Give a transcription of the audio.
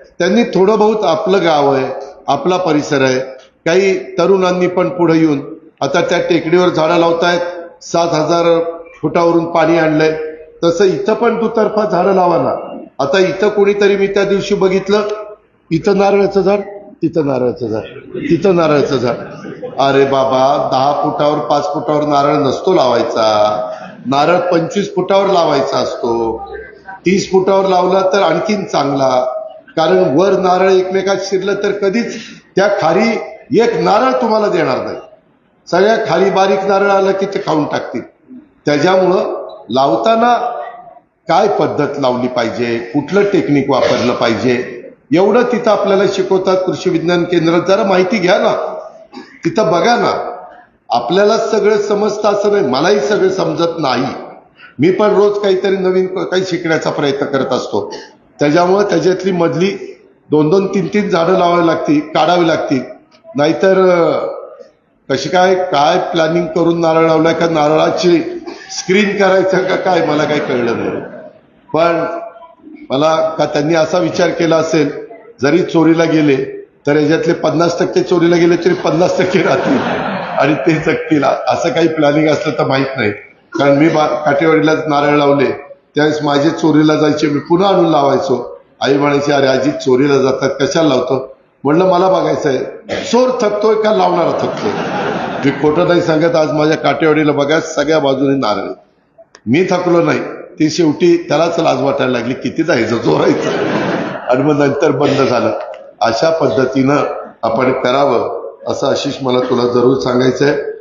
त्यांनी थोडं बहुत आपलं गाव आहे आपला परिसर आहे. काही तरुणांनी पण पुढे येऊन आता त्या टेकडीवर झाडं लावतायत. सात हजार फुटावरून पाणी आणलंय. तसं इथं पण दुतर्फा झाडं लावा ना. आता इथं कोणीतरी मी त्या दिवशी बघितलं इथं नारळाचं झाड तिथं नारळाचं झाड तिथं नारळाचं झाड. अरे बाबा दहा फुटावर पाच फुटावर नारळ नसतो लावायचा. नारळ पंचवीस फुटावर लावायचा असतो. तीस फुटावर लावला तर आणखीन चांगला. कारण वर नारळ एकमेकात शिरलं तर कधीच त्या खाली एक नारळ तुम्हाला देणार नाही. सगळ्या खाली बारीक नारळ आलं की ते खाऊन टाकतील. त्याच्यामुळं लावताना काय पद्धत लावली पाहिजे? कुठलं टेक्निक वापरलं पाहिजे? एवढं तिथं आपल्याला शिकवतात कृषी विज्ञान केंद्रात जरा माहिती घ्या ना. तिथं बघा ना. आपल्याला सगळं समजतं असं नाही. मलाही सगळं समजत नाही. मी पण रोज काहीतरी नवीन काही शिकण्याचा प्रयत्न करत असतो. त्याच्यामुळं त्याच्यातली मधली दोन दोन तीन तीन झाडं लावावी लागतील काढावी लागतील नाहीतर कशी काय काय प्लॅनिंग करून नारळ लावलाय का नारळाची स्क्रीन करायचं का काय मला काही कळलं नाही. पण मला का त्यांनी असा विचार केला असेल जरी चोरीला गेले तर याच्यातले पन्नास टक्के चोरीला गेले तरी पन्नास टक्के राहतील. आणि ते जगतील असं काही प्लॅनिंग असलं तर माहीत नाही. कारण मी बा- काटेवाडीलाच नारळ लावले. त्यावेळेस माझे चोरीला जायचे मी पुन्हा आणून लावायचो. आई म्हणायची अरे आजी चोरीला जातात कशाला लावतो? म्हणलं मला बघायचं आहे चोर थकतोय का लावणारा थकतोय? मी खोटं नाही सांगत आज माझ्या काटेवाडीला बघा सगळ्या बाजूने नारळ मी थकलो नाही. ती शेवटी त्यालाच लाज वाटायला लागली किती जायचं चोरायचं आणि मग नंतर बंद झालं. अशा पद्धतीनं आपण करावं असं आशिष मला तुला जरूर सांगायचं आहे